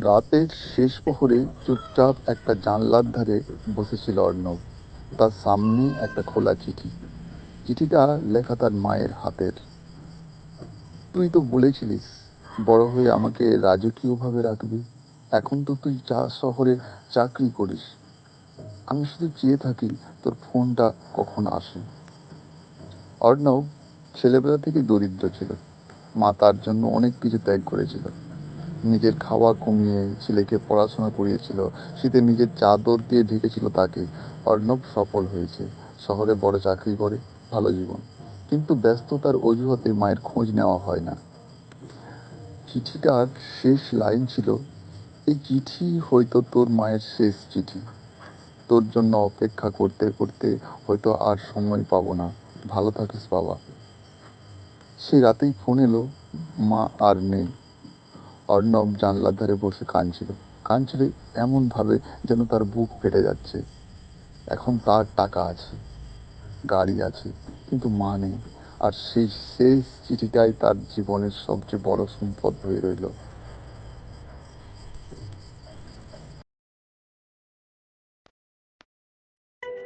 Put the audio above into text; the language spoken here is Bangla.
রাতের শেষ প্রহরে চুপচাপ একটা জানলার ধারে বসেছিল অর্ণব। তার সামনে একটা খোলা চিঠি। চিঠিটা লেখা তার মায়ের হাতের। তুই তো বলেছিলিস, বড় হয়ে আমাকে রাজকীয়ভাবে রাখবি। এখন তো তুই চা শহরে চাকরি করিস। আমি শুধু চেয়ে থাকি তোর ফোনটা কখন আসে। অর্ণব ছেলেবেলা থেকে দরিদ্র ছিল। মা তার জন্য অনেক কিছু ত্যাগ করেছিল। নিজের খাওয়া কমিয়ে ছেলেকে পড়াশোনা করিয়েছিল। শীতে নিজের চাদর দিয়ে ঢেকেছিল তাকে। অর্ণব সফল হয়েছে। শহরে বড় চাকরি করে, ভালো জীবন। কিন্তু ব্যস্ততার অজুহাতে মায়ের খোঁজ নেওয়া হয় না। চিঠিটার শেষ লাইন ছিল, এই চিঠি হয়তো তোর মায়ের শেষ চিঠি। তোর জন্য অপেক্ষা করতে করতে হয়তো আর সময় পাবো না। ভালো থাকিস বাবা। সে রাতেই ফোন এলো, মা আর নেই। অর্ণব জানলার ধারে বসে কাঁদছিল। কাঁদছিল এমনভাবে যেন তার বুক ফেটে যাচ্ছে। এখন তার টাকা আছে, গাড়ি আছে, কিন্তু মা নেই। আর সেই শেষ চিঠিটাই তার জীবনের সবচেয়ে বড় সম্পদ হয়ে রইল।